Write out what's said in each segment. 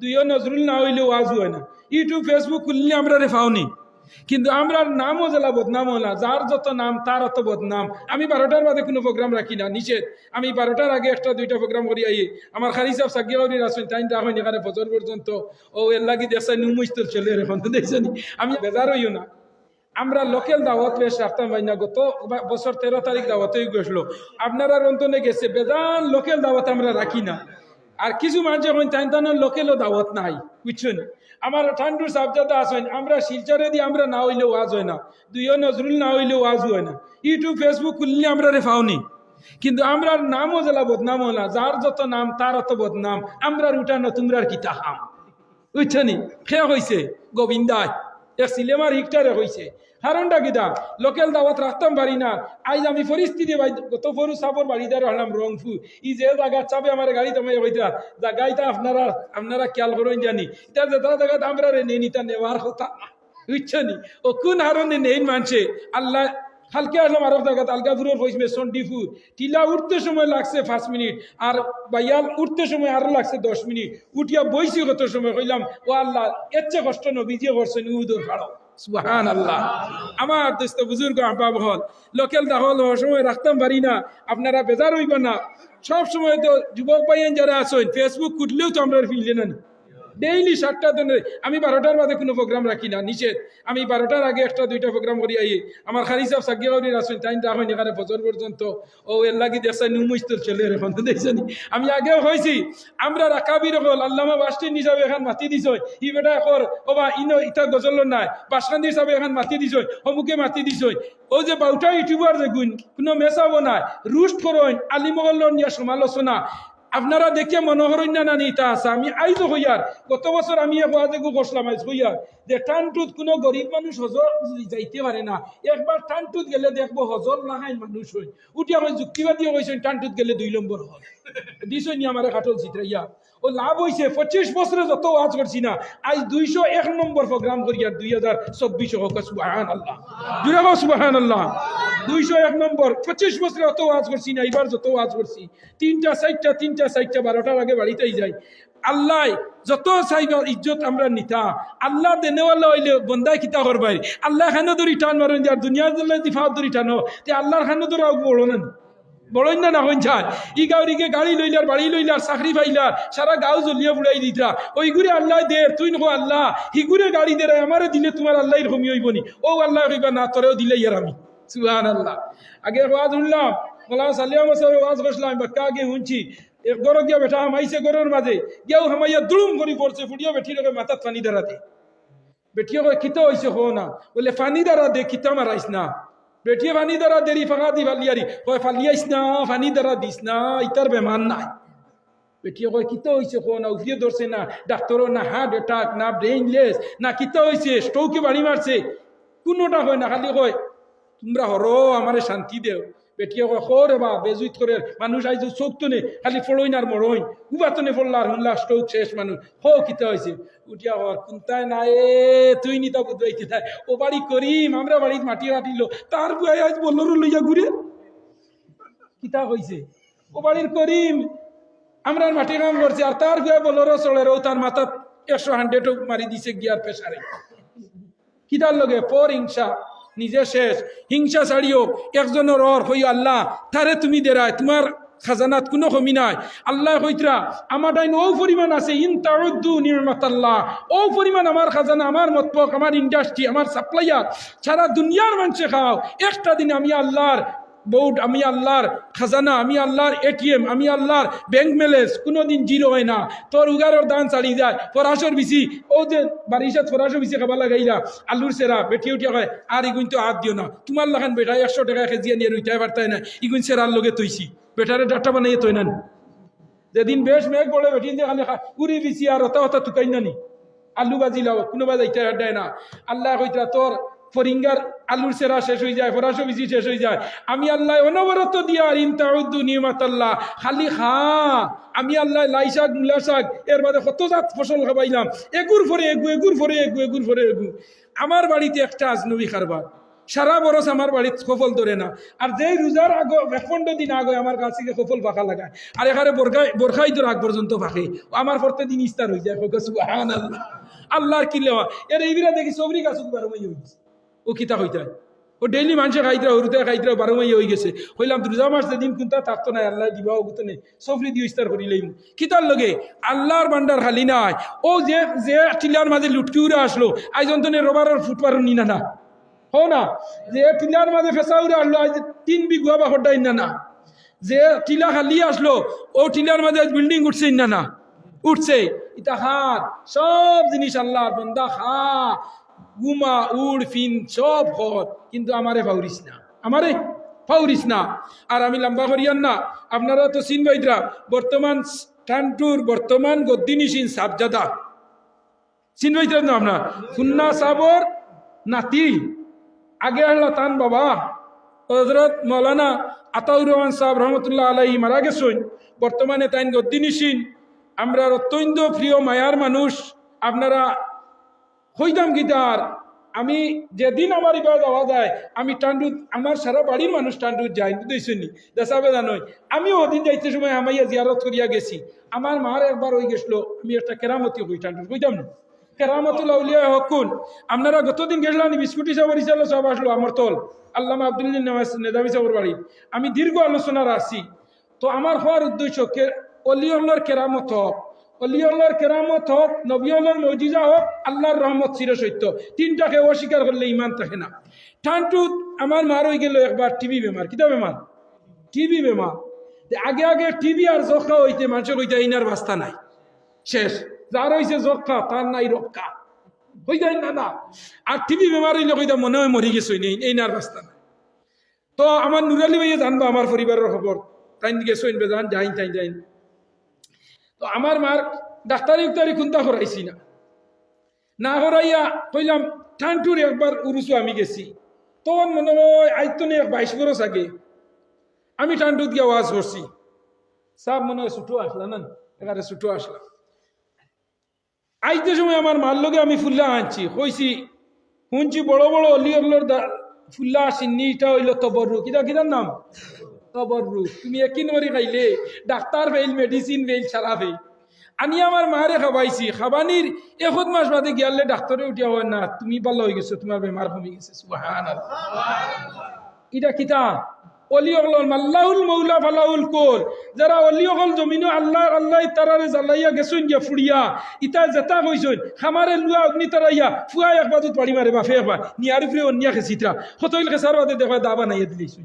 দুইও নজরুল না হইলে ওয়াজ হয় না। ইউটিউব ফেসবুক খুললে আমরা রে পাওনি কিন্তু আমরা নামও জেলা বদনাম না। যার যত নাম, তার অত বদনাম। আমি বারোটার বাদে কোনো প্রোগ্রাম রাখি না, নিষেধ। আমি বারোটার আগে একটা, দুইটা প্রোগ্রাম করি আই আমার খালি সাহেব সাকিয়াউরি আসেন টাইম রাখেন এখানে ফজর পর্যন্ত। ও এর লাগি দেখছেন নুমুস্তর চলে এখন দেখছেন আমি বেজার হইও না। আমরা লোকাল দাওয়াত বেশ রাখতাম ভাই না, গত বছর তেরো তারিখ দাওয়াত হয়ে গেছিল। আপনারা রন্তনে গেছে বেজান লোকাল দাওয়াত আমরা রাখি না। আর কিছু মানুষ এখন টাইম টানোর লোকেলও দাওয়াত নাই বুঝছেন আমার ঠান্ডুর সাবজাদা আছেন আমরা শিলচরে দিয়ে আমরা না হইলেও ওয়াজ হয় না। দুইও নজরুল না হইলেও ওয়াজ হয় না। ইউটিউব ফেসবুক খুললে আমরা রে পাওনি কিন্তু আমরা নামও জেলা বদনাম না। যার যত নাম, তার অত বদনাম। আমরা উঠানো তোমরা কিতা হাম বুঝছনি খে হয়েছে গোবিন্দায়। এক সিলেমার হিকটারে হয়েছে কারণটা কিতা লোকেল দাওয়াত রাখতাম পারি না। আজ আমি পরিস্থিতি গত ফরু সাপর বাড়িদার হলাম রংফু ই যে জায়গা চাবে আমার গাড়ি তোমায় হইতা জায়গাটা আপনারা আপনারা খেয়াল করেন জানি। এটা যেটা জায়গা আমরা রে নিতা নেওয়ার কথা। বুঝছনি ও কোন হারণে নেই মানছে? আল্লাহ কালকে আসলাম আরব জায়গাত আলগাপুরের হয়েছে সন্ডিপুর টিলা উঠতে সময় লাগছে পাঁচ মিনিট আর বাইয়াল উঠতে সময় আরও লাগছে দশ মিনিট উঠিয়া বইছি কত সময়, কইলাম, ও আল্লাহ এর চেয়ে কষ্ট নবীজিয়ে করছেন উদুর ভাড়ো সুহান আল্লাহ আমার দোস্ত বুজুর্গ আহবাব হল লোকাল দাহল সময় রাখতাম পারি না, আপনারা বেজার হইবেন না। সব সময় তো যুবক ভাইয়েন যারা আছেন ফেসবুক খুঁজলেও তো আমরা ফিরলে না। ডেইলি সাতটা দিনে আমি বারোটার বাদে কোনো প্রোগ্রাম রাখি না, নিষেধ। আমি বারোটার আগে একটা, দুইটা প্রোগ্রাম করি আই আমার খালি সাহেব সাকিয়াউরি আসেন টাইম রাখেন এখানে বছর পর্যন্ত। ও এর লাগি দেখছেন নুমুস্তর চলে এখন তো দেখছেন? আমি আগেও হয়েছি। আমরা রাকাবির হল, আল্লামা বাস্টিন হিসাবে এখন মাতি দিছ ই বেটা কর, ও বা ইন ইটা গজল নাই। বাসকান্দি হিসাবে এখন মাতি দিছ অমুকে মাতি দিছ ও যে বাউটা ইউটিউবার দেখুন কোনো মেসাবো নাই। রুস্ট করেন আলিমগল নিয়ে সমালোচনা। আপনারা দেখে মনোহরণ্য নানি তা আছে। আমি আইজ হইয়ার। গত বছর আমি হওয়াজেগু বসলাম আইজ হইয়ার। যে টানটুত কোনো গরিব মানুষ হজর যাইতে পারে না। একবার টানটুত গেলে দেখব হজর নাহাই মানুষ হই। উঠি আমার যুক্তিবাদী হয়েছেন টানটুত গেলে দুই নম্বর হল দিছনি আমার খাটল চিত্রাইয়া ও লাভ হয়েছে পঁচিশ বছরে যত করছি না, আজ দুইশো এক নম্বর প্রোগ্রাম করি আর দুই হাজার চব্বিশ হোক সুবাহান আল্লাহ জুড়ে সুবাহান আল্লাহ দুইশো এক নম্বর পঁচিশ বছরে অত করছি না এবার যত করছি তিনটা তিনটা বারোটার আগে বাড়িতেই যাই আল্লাহ, যত ইজ্জত আমরা নিতা। আল্লাহ দেনেওয়ালা হইলে বন্দায় কিতা করবাই আল্লাহ খানো ধরি টান মারেন যার দুনিয়ার দিফাত ধরি টানো তে আল্লাহর খানো ধরা বড় না বড়ই না না হইন ই গাউরিকে গাড়ি লইলার বাড়ি লইলার চাকরি পাইলার সারা গাঁও জ্বলিয়ে বুড়াই দিতা ওই ঘুরে আল্লাহ দে, তুই নকো আল্লাহ। হিগুরে গাড়ি দে আমারে দিলে তোমার আল্লাহ কমি হইবনি ও আল্লাহ কইবা না তোরেও দিলে ইয়ার আমি। সুহান আল্লাহ আগে ওয়াজ শুনলাম মোলা সালিয়া মশাই ওয়াজ করছিলাম বাক্কা আগে শুনছি। গরো গিয়া বেটা হামাইছে গরোর মাঝে গিয়াও হামাইয়া দুলুম করে পড়ছে ফুটিয়া বেঠি লোকে মাথাত পানি দাঁড়া দে বেটিয়ে কয়, কিতা হইছে হো না? বলে, পানি দ্বারা দে, কিতা মারাইস না? বেটিয়ে পানি দ্বারা দেরি ফাঁকা দি ফালিয়ারি কয় ফালিয়াইস না পানি দ্বারা দিস না ইতার বেমান নাই। বেটিয়ে কয়, কিতা হয়েছে কো না, উফিয়ে ধরছে না ডাক্তারও না হার্ট অ্যাটাক না ব্রেইনলেস না কিতা হয়েছে স্ট্রোকে বাড়ি মারছে কোনোটা হয় না, খালি কয়, তোমরা হরো আমারে শান্তি দেও। কয় খরে বা বেজুইত করে মানুষ আইজ খালি ফড়ইন আর মরইন উবাতনে হুনলা স্ট্রোক শেষ মানুষ। কিতা হয়েছে উঠিয়া কুন্তায় না এ, তুই নিতা ও বাড়ি করিম, আমরা মাটি কাটিল। তার বুয়াই আজ বলল লইয়া ঘুরে। কিতা হয়েছে ও বাড়ির করিম, আমরা মাটি কাম করছি। আর তার বুয়া বলল চলের ও তার মাথা একশো হান্ড্রেডও মারি দিছে গিয়ার পেশারে কিতার লগে, পর হিংসা নিজে শেষ। হিংসা ছাড়িও একজনের অর হই আল্লাহ তারে তুমি দেরায় তোমার খাজানাত কোনো কমি নাই। আল্লাহ হইতরা আমার ডাইন ও পরিমাণ আছে, ইন তাউদ্দু নির্মাত আল্লাহ ও পরিমাণ আমার খাজানা আমার মতপক আমার ইন্ডাস্ট্রি আমার সাপ্লাইয়ার সারা দুনিয়ার মানুষে খাও একটা দিন আমি আল্লাহর বোর্ড আমি আল্লাহর খাজানা, আমি আল্লাহর এটিএম আমি আল্লাহর ব্যাংক ব্যালেন্স কোনোদিন জিরো হয় না। তোর উগারের দান চালি যায়। ফরাসর বিচি, ও যে বারিশাত ফরাসর বিচি খাবার লাগাইলা আলুর সেরা বেটি উঠিয়া কয়, আর ইগুন তো হাত দিও না। তোমার লাগান বেটা একশো টাকা কেজি নিয়ে উঠাই পারতাই না। ইগুন সেরার লগে তৈছি বেটারে ডাটা বানাইয়ে তৈ নান। যেদিন বেশ মেঘ পড়ে বেটিন যে খালি উড়ি বিচি আর হতা হতা তুকাই নানি আলু বাজি লাও কোনোবা যাইতে দেয় না। আল্লাহ কইতা, তোর ফরিঙ্গার আলুর সেরা শেষ হয়ে যায়, ফরাসো বিচি শেষ হয়ে যায়। আমি আল্লাহ অনবরত দিয়া ইনতাউদ্দু নিয়মাত আল্লাহ খালি হা আমি আল্লাহ লাই শাক, মূলা শাক, এর বাদে কত জাত ফসল খাবাইলাম। এগুর ফরে এগু, এগুর ফরে এগু, এগুর ফরে এগু। আমার বাড়িতে একটা আজনবী কারবার। সারা বরস আমার বাড়িতে সফল ধরে না। আর যেই রোজার আগ এক পনেরো দিন আগে আমার কাছে সফল ফাঁকা লাগায়, আর এখানে বোরখাই বোরখাই তোর আগ পর্যন্ত ফাঁকে আমার পরতে দিন ইস্তার হয়ে যায় আল্লাহ আল্লাহর কি লেওয়া? এর এইবিরা দেখি সবরি গাছ বারো মাই হয়ে ও কিতা হইতে ও ডেইলি মানুষে খাইতরা, হরুতে খাইতরা বারো মাই হয়ে গেছে। হইলাম রোজা মাস যেদিন কোনটা থাকতো না আল্লাহ দিবা গুতো নেই সফরি দিয়ে ইস্তার করিলেই কিতার লগে? আল্লাহর বান্ডার খালি নাই। ও যে যে টিলার মাঝে লুটকি উড়ে আসলো আইজন তো রবারের ফুটপার নি। হো না? যে টিলার মাঝে ফেসা উড়ে আসলো, আজ তিন বিঘা বা হড্ডাই না না। যে টিলা খালি আসলো, ও টিলার মাঝে আজ বিল্ডিং উঠছে না না। উঠছে। ইটা হাত সব জিনিস আল্লাহর বন্দা খা গুমা, উড়, ফিন, সব ঘর কিন্তু আমারে ফাউরিস না। আমারে ফাউরিস না। আর আমি লম্বা করিয়ান না। আপনারা তো সিন বাইদরা। বর্তমান টানটুর বর্তমান গদ্দিনিসিন সাবজাদা। সিন বাইদরা না আপনার? খুন্না সাবর নাতি। আগে আল্লাহ তান বাবা। হজরত মৌলানা আতাউর রহমান সাহেব রহমতুল্লাহ আলাই মারা গেছেন। বর্তমানে তাইন গদ্দিনিসিন আমরা অত্যন্ত প্রিয় মায়ার মানুষ। আপনারা হইতাম গীতার আমি যেদিন আমার এবার যাওয়া যায়, আমি টান্ডুত, আমার সারা বাড়ির মানুষ টান্ডুত যাই বুঝতেছি দেশাবে জানোই আমি ওদিন যাইতে সময় আমাইয়া জিয়ারত করিয়া গেছি। আমার মার একবার হয়ে গেছিল, আমি একটা কেরামতি হই টান্ডুত বুঝতাম না। কেরামতুল আউলিয়া হকুন। আপনারা গতদিন গেছিলাম বিস্কুটি সাবর হিসাবে সব আসলো আমার তল। আল্লামা আব্দুল নেদামি সাবর বাড়ি। আমি দীর্ঘ আলোচনার আসছি তো আমার হওয়ার উদ্দেশ্য কে অলিয়ল্লার কেরামত হোক অলিয়ল্লার কেরামত হোক নবিয়ল্লার মজিজা হোক, আল্লাহর রহমত চির সত্য। তিনটাকে অস্বীকার করলে ইমান থাকে না। ঠান্টুত আমার মার হয়ে গেল একবার টিভি বেমার। কিতা বেমার? টিভি বেমার। আগে আগে টিভি আর যক্ষা হইতে, মানুষের হইতে ইনার বাস্তা নাই। শেষ। যার হয়েছে যক্ষা তার নাই রক্ষা হই যায় না না। আর টিভি বেমার হইলে কইতা মনে হয় মরি গেছে নেই এই নাই। তো আমার নুরালি ভাইয়া জানব, আমার পরিবারের খবর। তাই গেছেন বেজান যাইন তাই যাইন। তো আমার মার ডাক্তারি উক্তারি খুন্তা করাইছি না। না করাইয়া কইলাম, ঠান্টুর একবার উরুসু আমি গেছি। তখন মনে হয় আজ তো এক বাইশ বরস আগে। আমি টান্টুত গিয়ে ওয়াজ করছি। সব মনে হয় ছুটো আসলা না? এখানে ছুটো আসলা। আইতে সময় আমার মার লগে আমি ফুল্লা আনছি। কইছি, শুনছি বড় বড় অলি ফুল্লা আসিনি এটা হইল তবরু কিতা কিতার নাম? তবরু তুমি একই নরি খাইলে ডাক্তার ফেইল মেডিসিন ফেইল সারা ফেইল আনি আমার মারে খাবাইছি খাবানির এখত মাস বাদে গিয়ালে ডাক্তারে উঠিয়া হয়, না, তুমি ভালো হয়ে গেছো তোমার বেমার কমে গেছে সুবহান এটা কিতা? অলি অকল মাল্লাহুল মৌলা ফালাহুল কোল। যারা অলি অকল জমিনো আল্লাহ আল্লাহ তারারে জ্বালাইয়া গেছুন গিয়া ফুড়িয়া ইতা জেতা কইছুন খামারে লুয়া অগ্নি তারাইয়া ফুয়া এক বাজুত পাড়ি মারে বাফে একবার নিয়ার ফিরে অন্যা খেছিত্রা হতইল খেসার বাদে দেখা দাবা নাইয়া দিলেছুন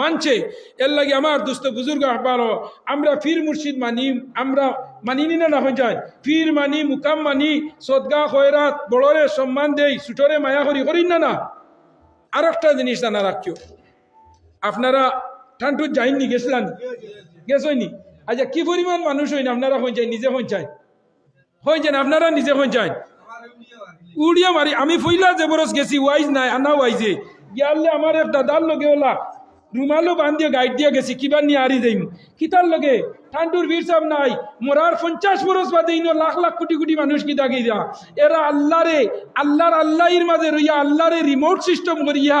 মানছে। এর লাগে আমার দুস্থ বুজুর্গ আহবার আমরা ফির মুর্শিদ মানি, আমরা মানি নি না হয়ে যায়। ফির মানি, মুকাম মানি, সদগা, খয়রাত, বড়রে সম্মান দেই ছুটরে মায়া করি করি না না। আর একটা জিনিস জানা রাখিও। আপনারা ঠান্টুর যাইননি, গেছিলেন? গেছইনি? আচ্ছা কি পরিমাণ মানুষ হইন? আপনারা হয়ে যায়, নিজে হয়ে যায়? হয়ে যান আপনারা নিজে হয়ে যায়? উড়িয়া মারি, আমি ফইলা যে বরস গেছি, ওয়াইজ নাই, আনা ওয়াইজে। গিয়ালে আমার এক দাদার লগে ওলা রুমালো বান্ধিয়ে গাইড দিয়ে গেছি কিবার নিয়ে আরি যাইম? কিতার লগে ঠান্ডুর বীর সাহেব নাই। মোরার পঞ্চাশ বরস বাদে ইনো লাখ লাখ কোটি কোটি মানুষ কি দাগি যা এরা আল্লাহরে, আল্লাহর আল্লাহর মাঝে রইয়া আল্লাহরে রিমোট সিস্টেম করিয়া,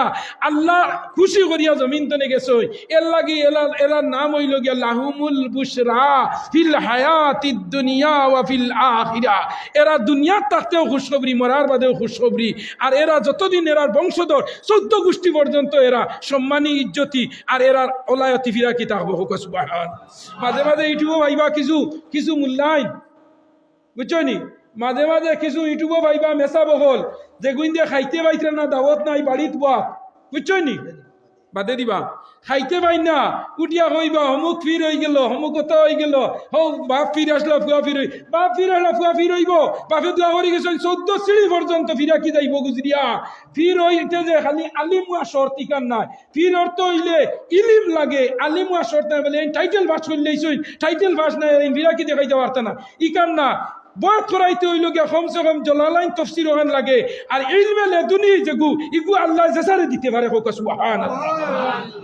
আল্লাহ খুশি করিয়া জমিন তনে গেছে। এর লাগি এলা, এলার নাম হইল গিয়া লাহুমুল বুশরা ফিল হায়াতি দুনিয়া ওয়া ফিল আখিরা। এরা দুনিয়ার থাকতেও খুশখবরি, মরার বাদেও খুশখবরি। আর এরা যতদিন এরার বংশধর, চৌদ্দ গোষ্ঠী পর্যন্ত এরা সম্মানী, ইজ্জতি, আর এরা ওলায়তি ফিরা কি থাকব হুকসবাহান মাঝে মাঝে ইউটিউবে ভাইবা কিছু কিছু মূল্যায়ন। বুঝছ নি? মাঝে মাঝে কিছু ইউটিউবও ভাইবা মেসা বহল। যে গুইন দিয়ে খাইতে পাইতে না, দাওয়াত নাই, বাড়িত বা বুঝছ নি? বাদে দিবা। খাইতে পাই না উঠিয়া হইবা, অমুক ফির হয়ে গেল, অমুক কথা হয়ে গেল। হো বাপ ফির আসলো, ফুয়া ফির বাপ ফির আসলো, ফুয়া ফির হইব। বাপে দোয়া করি গেছেন চোদ্দ সিঁড়ি পর্যন্ত ফিরা কি যাইব গুজরিয়া ফির হইতে যে খালি আলিমুয়া শর্ত ইকান নাই। ফির অর্থ হইলে ইলিম লাগে আলিমুয়া শর্ত বলে টাইটেল পাস করলেই টাইটেল পাস নাই ফিরা কি দেখাইতে পারত না ইকান না বয় করাইতে ওই গিয়া কমসে কম জলালাইন তফসির ওখান লাগে। আর ইলমে লেদুনি যেগু ইগু আল্লাহ জেসারে দিতে পারে হোক সুবহান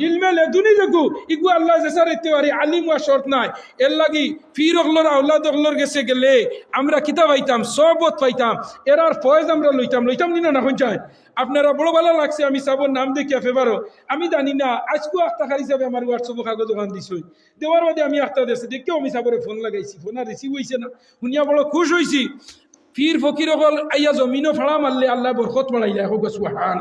ইলমে লেদুনি যেগু ইগু আল্লাহ জেসারে দিতে পারে আলিম ওয়া শর্ত নাই। এর লাগি ফির অগলর আউলাদ অগলর গেছে গেলে আমরা কিতাব পাইতাম? সবত পাইতাম। এরার ফয়েজ আমরা লইতাম। লইতাম নি না চাই আপনারা বড় ভালো লাগছে, আমি সাবর নাম দেখিয়া ফেবারও আমি জানি না, আজকেও একটা খালি যাবে আমার হোয়াটসঅ্যাপ কাগজ দোকান দিছই। দেওয়ার বাদে আমি একটা দেশে দেখেও আমি সাবরে ফোন লাগাইছি। ফোন আর রিসিভ হয়েছে না। শুনিয়া বড় খুশ হয়েছি ফির ফকির অকল, আইয়া জমিনও ফাড়া মারলে আল্লাহ বরকত যায় হোক সুহান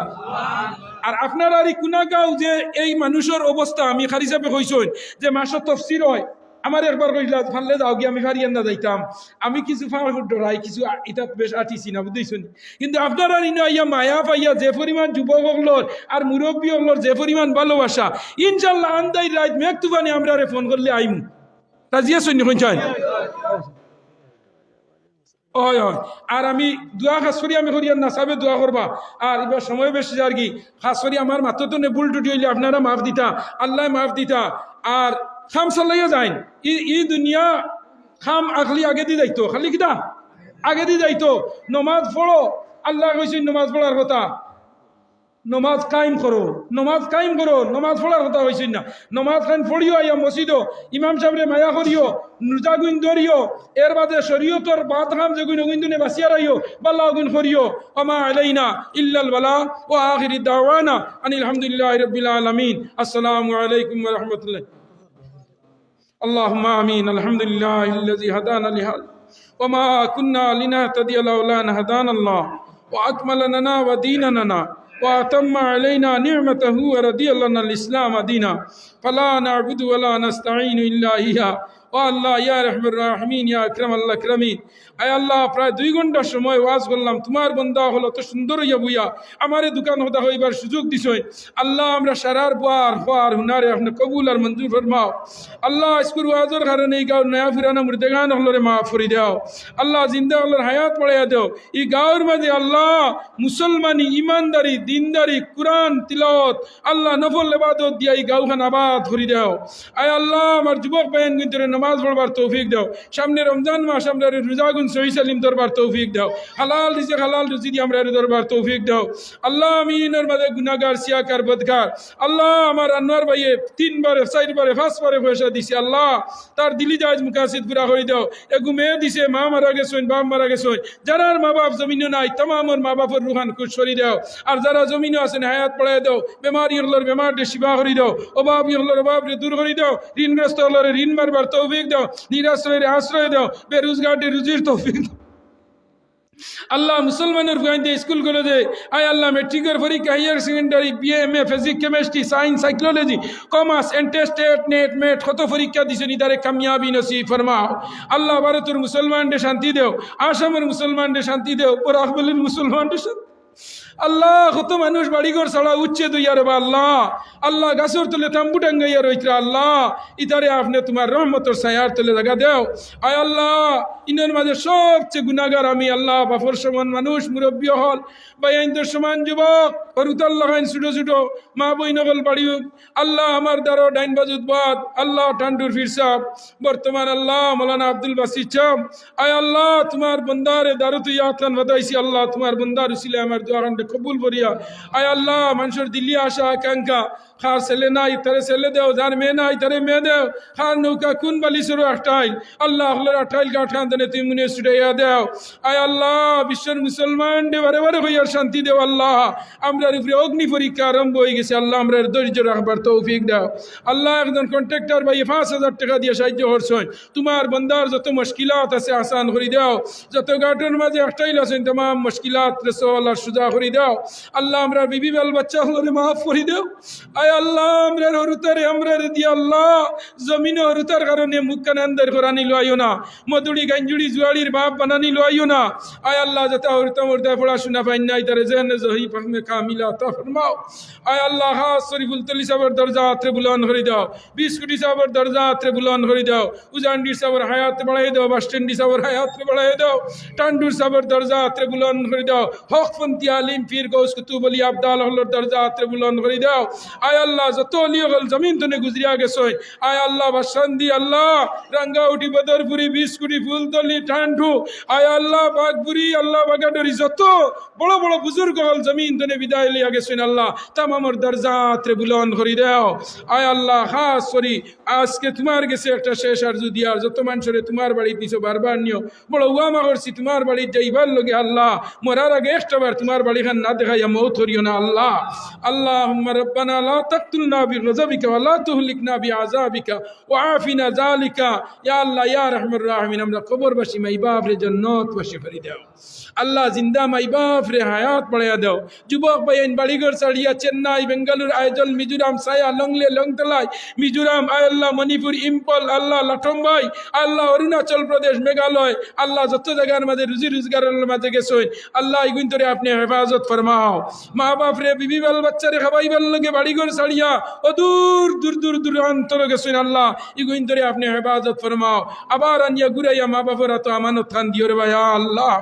আর আপনার আর এই কুনাগাঁও যে এই মানুষের অবস্থা, আমি হিসাবে কইসই যে মাসের তফসির হয় আমার একবার কইলা, ফানলে যাও গিয়ে আমি ফারিয়ান না যাইতাম। আমি কিছু ফাঁড় ডরাই কিছু ইটাত বেশ আটিছি না বুঝতেছি কিন্তু আপনারা ইনো আইয়া মায়া পাইয়া যে পরিমাণ যুবক হকলর আর মুরব্বী হকলর যে পরিমাণ ভালোবাসা, ইনশাল্লাহ আন্দাই রাত মেঘ তুবানি আমরা ফোন করলে আইমু। রাজিয়া সৈন্য কইছেন হয় হয়। আর আমি দোয়া খাস আমি করি আর নাচাবে দোয়া করবা। আর এবার সময় বেশি আর কি, খাস আমার মাত্র তো ভুল টুটি হইলে আপনারা মাফ দিতা, আল্লাহ মাফ দিতা। আর খাম চালাইয়া যাইন। ই ই দুনিয়া খাম আগলি আগে দি যাইতো, খালি কিটা আগে দি যাইতো। নমাজ পড়ো, আল্লাহ কইছি নমাজ পড়ার কথা। নমাজ কায়েম করো, নমাজ কায়েম করো, নমাজ পড়ার কথা হয়েছে না। নমাজ খান পড়িও, আইয়া মসজিদ ইমাম সাহেবরে মায়া করিও নুজা গুণ ধরিও, এর বাদে শরীয়তর বাদ খাম যে গুণ গুণ বাসিয়া রাইও বাল্লা গুণ করিও। আমা আলাইনা ইল্লাল বালা ও আখিরি দাওয়ানা আনিল হামদুলিল্লাহ রাব্বিল আলামিন। আসসালামু আলাইকুম রাহমাতুল্লাহ। اللهم آمين. الحمد لله الذي هدانا لهذا. وما كنا لنهتدي لولا أن هدانا الله. واكمل لنا وديننا. وأتم علينا نعمته ورضي لنا الإسلام دينا. فلا نعبد ولا نستعين إلا إياه. ও আল্লাহ, ইয়া রহমুর রাহমিন, ইয়া আকরাম, আল্লাহ আয় আল্লাহ, প্রায় দুই ঘণ্টার সময় ওয়াজ করলাম। তোমার হলো তো সুন্দর বুইয়া। আমারে দোকান হতা হইবার সুযোগ দিছই। আল্লাহ, আমরা সারার বার হওয়ার হুনারে আপনি কবুল আর মঞ্জুর ফরমাও। আল্লাহ স্কুল ওয়াজের কারণে এই নয়া ফিরানা মুর্দেগান হলরে মাফ করি দাও। আল্লাহ, জিন্দা হলর হায়াত পড়াইয়া দেও। এই গাঁওর মাঝে আল্লাহ, মুসলমানি, ইমানদারি, দিনদারি, কোরআন তিলত আল্লাহ নফল এবাদত দিয়া এই গাঁওখান আবাদ করি দাও। আয় আল্লাহ, আমার যুবক কিন্তু নামাজ পড়বার তৌফিক দাও। সামনে রমজান মাস, আমরা রোজাগুন সহি সালিম দরবার তৌফিক দাও। হালাল রিজে হালাল রুজি দিয়ে আমরা দরবার তৌফিক দাও। আল্লাহ আমিনের মাঝে গুনাগার সিয়াকার বদকার আল্লাহ আমার আনোয়ার ভাইয়ে তিনবারে, চারবারে, পাঁচবারে পয়সা দিছে। আল্লাহ তার দিলি জাহাজ মুকাসিদ পুরা করে দাও। এগু মেয়ে দিছে, মা মারা গেছেন বাপ মারা গেছেন যারার মা বাপ জমিনও নাই তামামর মা বাপের রুহান খুশ করি দাও। আর যারা জমিনও আছেন হায়াত পড়াই দাও। বেমারি হলোর বেমারটি শিবা করি দাও। অভাব হলোর অভাবরে দূর করে দাও। ঋণগ্রস্ত হলোর ঋণ মারবার তৌফিক দাও, নিরাশ্রয়ের আশ্রয় দাও বেরোজগারটি রুজির তৌফিক দাও। আল্লাহ মুসলমানের ফুয়াইতে স্কুল কলেজে আয় আল্লাহ মেট্রিকের পরীক্ষা higher secondary BA M A physics chemistry science psychology commerce এন্টেস্টেট নেট মেট কত পরীক্ষা দিছে নি তারে কামিয়াবি নসিব ফরমাও। আল্লাহ ভারতের মুসলমানদের শান্তি দেও, আসামের মুসলমানদের শান্তি দেও ওর মুসলমানদের শান্তি আল্লাহ, কত মানুষ বাড়িঘর ছাড়া উচ্চে দুইয়ার বা আল্লাহ। আল্লাহ, গাছের তলে তাম্বু টাঙ্গাইয়া আল্লাহ। ইতারে আপনি তোমার রহমতর ছায়ার তলে জায়গা দেও। আয় আল্লাহ, ইনের মাঝে সবচেয়ে গুণাগার আমি আল্লাহ, বাফর সমান মানুষ, মুরব্বী হল। বা বাইনদের সমান যুবক। হরুতাল্লাহ ছোটো ছোটো। মা বই নগল বাড়ি আল্লাহ, আমার দ্বারো ডাইন বাজুদ বাদ। আল্লাহ টান্ডুর ফির সাহ বর্তমান আল্লাহ, মৌলানা আব্দুল বাসির চাম আয় আল্লাহ, তোমার বন্দারে দারু তুই আতলান বাদাইছি আল্লাহ, তোমার বন্দার উসিলে আমার দোয়ারানটা কবুল করিয়া। আয় আল্লাহ মানুষের দিল্লি আসা আকাঙ্ক্ষা। খার ছেলে নাই তারে ছেলে দেও, যার মেয়ে নাই তারে মেয়ে দেও। খার নৌকা কোন বালিশের আঠাইল? আল্লাহ হলের আঠাইল গাঠান দেনে তুই মুনে ছুটাইয়া দেও। আয় আল্লাহ, বিশ্বের মুসলমান ডে বারে হইয়ার শান্তি দেও আল্লাহ। আমরা উপরে অগ্নি পরীক্ষা আরম্ভ হয়ে গেছে, আল্লাহ আমরা ধৈর্য রাখবার তৌফিক দাও। আল্লাহ একজন কন্ট্রাক্টর ভাই, পাঁচ হাজার টাকা দিয়ে সাহায্য করছেন। তোমার বন্দার যত মুশকিলাত আছে, আসান করে দাও। যত গাটের মাঝে একটাইল আছেন, তোমাম মুশকিলাত রেসো আল্লাহ সুজা করে দাও। আল্লাহ আমরা বিবি বাল বাচ্চা হলে মাফ করে দাও। আয় আল্লাহ আমরা হরুতারে আমরা দি আল্লাহ। জমিনে হরুতার কারণে মুখখান আন্দার করানি লইও না। মধুড়ি, গাঞ্জুড়ি, জুয়াড়ির বাপ বানানি লইও না। আয় আল্লাহ, যাতে হরুতা মরতা পড়াশোনা পাই নাই, তারে জেন জহি ফাহমে কামিলা তা ফরমাও। আয় আল্লাহ, হাস শরীফুল তলি সাহেবের দরজা আত্রে বুলন করে দাও। বিস্কুটি সাহেবের দরজা আত্রে বুলন করে দাও। উজান্ডি সাহেবের হায়াত বাড়াই দাও, বাসস্ট্যান্ডি সাহেবের হায়াত বাড়াই দাও। টান্ডুর সাহেবের দরজা আত্রে বুলন করে দাও। হকপন্থী আলিম পীর গৌস কুতুব আলী আবদাল হলোর দরজা আত্রে বুলন করে দাও। আয় আল্লাহ যত অলিও হল জমিন তনে গুজরিয়া গেছই। আয় আল্লাহ বাসান্দি আল্লাহ। রাঙ্গাউটি বদরপুরি বিস্কুটি, ফুলতলি, ঠান্ডু। আয় আল্লাহ বাগপুরি আল্লাহ বাগাডরি যত বড় বড় বুজুর্গ হল জমিন তনে বিদায় লিয়া গেছেন আল্লাহ, তামামর দরজাত্রে বুলন করি দেও। আয় আল্লাহ, খাস করি, আজকে তোমার গেছে একটা শেষ আর যদি আর যত মানুষের তোমার বাড়িতে নিছো বারবার নিও। বড় উয়ামা করছি, তোমার বাড়িতে যাইবার লগে আল্লাহ, মরার আগে একটাবার তোমার বাড়ি খান না দেখাইয়া মৌত হরিও না আল্লাহ। আল্লাহ রব্বানা তাকতুলনা বিগযবিকা ওয়া লা তুহলিকনা বিআযাবিকা ওয়া আফিনা যালিকা। ইয়া আল্লাহ, ইয়া রাহমার রাহিমিন, আমরা কবরবাসী মাই বাপ রে জান্নাত বাসী করে দাও। আল্লাহ জিন্দা মাই বাপ রে হায়াত বাড়াইয়া দাও। যুবক বাইন বাড়িঘর ছাড়িয়া চেন্নাই, বেঙ্গালুর আয়োজল মিজোরাম সায়া লংলে, লংতলাই, মিজোরাম আয় আল্লাহ মণিপুর, ইম্পল, আল্লাহ লাটম্বাই আল্লাহ, অরুণাচল প্রদেশ, মেঘালয়, আল্লাহ, যত জায়গার মাঝে রুজি রোজগারের মাঝে গেছেন, আল্লাহ ইগুন তোরে আপনি হেফাজত ফরমাও। মা বাপ রে, বিবি বাল বাচ্চারে খাবাইবার লগে বাড়িঘর ছাড়িয়া, ও দূর দূর দূর দূরান্তর গেছেন আল্লাহ। ইগুন তোরে আপনি হেফাজত ফরমাও। আবার আনিয়া ঘুরাইয়া মা বাপরা তো আমানত খান দিও রে ভাইয়া আল্লাহ।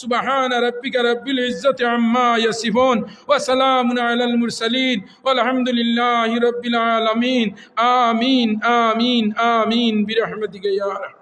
সুবহান রাব্বিকা রাব্বিল ইজ্জাতি আম্মা ইয়াসিফুন, ওয়া সালামুন আলাল মুরসালিন, ওয়ালহামদুলিল্লাহি রাব্বিল আলামিন। আমিন আমিন আমিন। ইয়া আরহাম